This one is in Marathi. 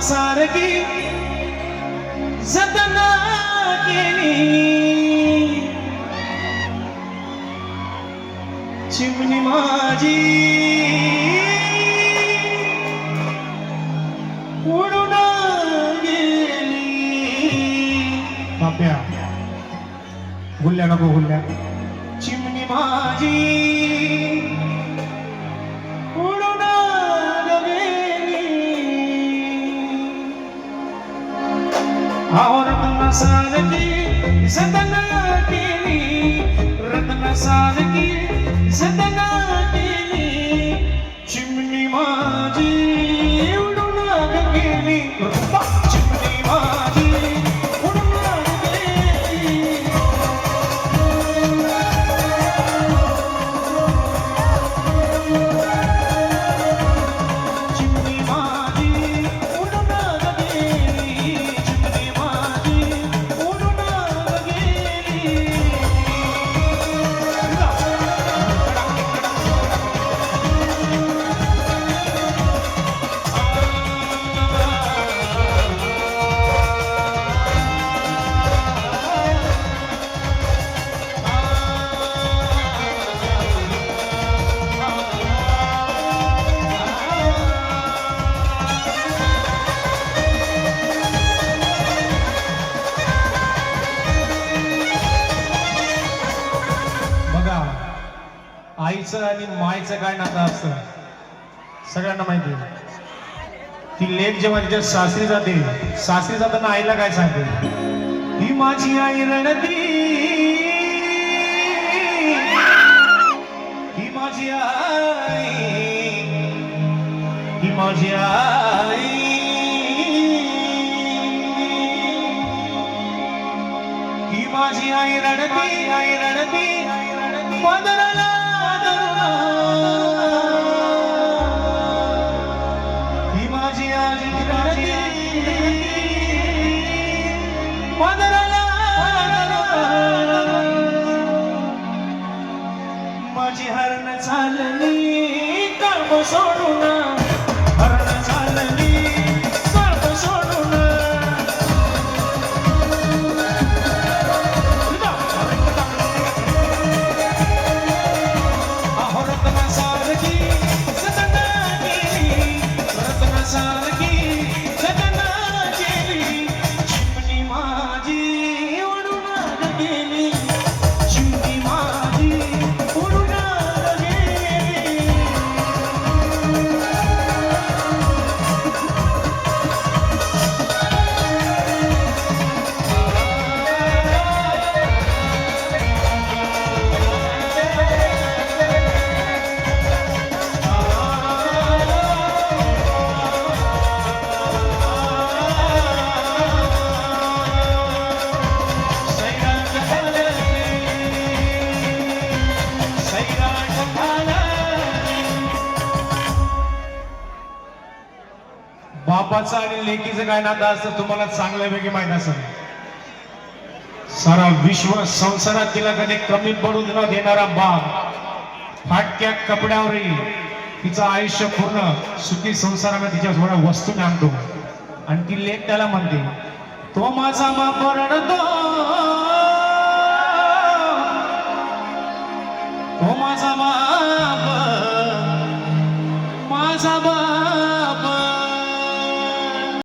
सारखी जतना केली. चिमणी माझी उडून गेली. बाप्या. गुल्ल्या नको गुल्ल्या चिमणी माझी अहो रत्न सारखी जतना केली रत्न सारखी जतना आईचं आणि मायचं काय नातं असतं सगळ्यांना माहिती आहे. ती लेख जेव्हा तिच्या सासरी जाते सासरी जाताना आईला काय सांगते ही माझी आई रणती ही माझी आई ही माझी आई ही माझी आई रडती आई रडती. मदरला ही माझी आई रडती मदरला माझी हरण चालली काम सोडून बापाचं आणि लेकीचं काय नातं असतं तुम्हाला चांगल्यापैकी माहीत असत सारा विश्व संसारात तिला कधी कमी पडू न देणारा बाप फाटक्या कपड्यावरही तिचं आयुष्य पूर्ण सुखी संसाराला तिच्या थोड्या वस्तू आणतो. आणि ती लेख त्याला म्हणते तो माझा बाप रडतो. तो माझा बाप माझा बाप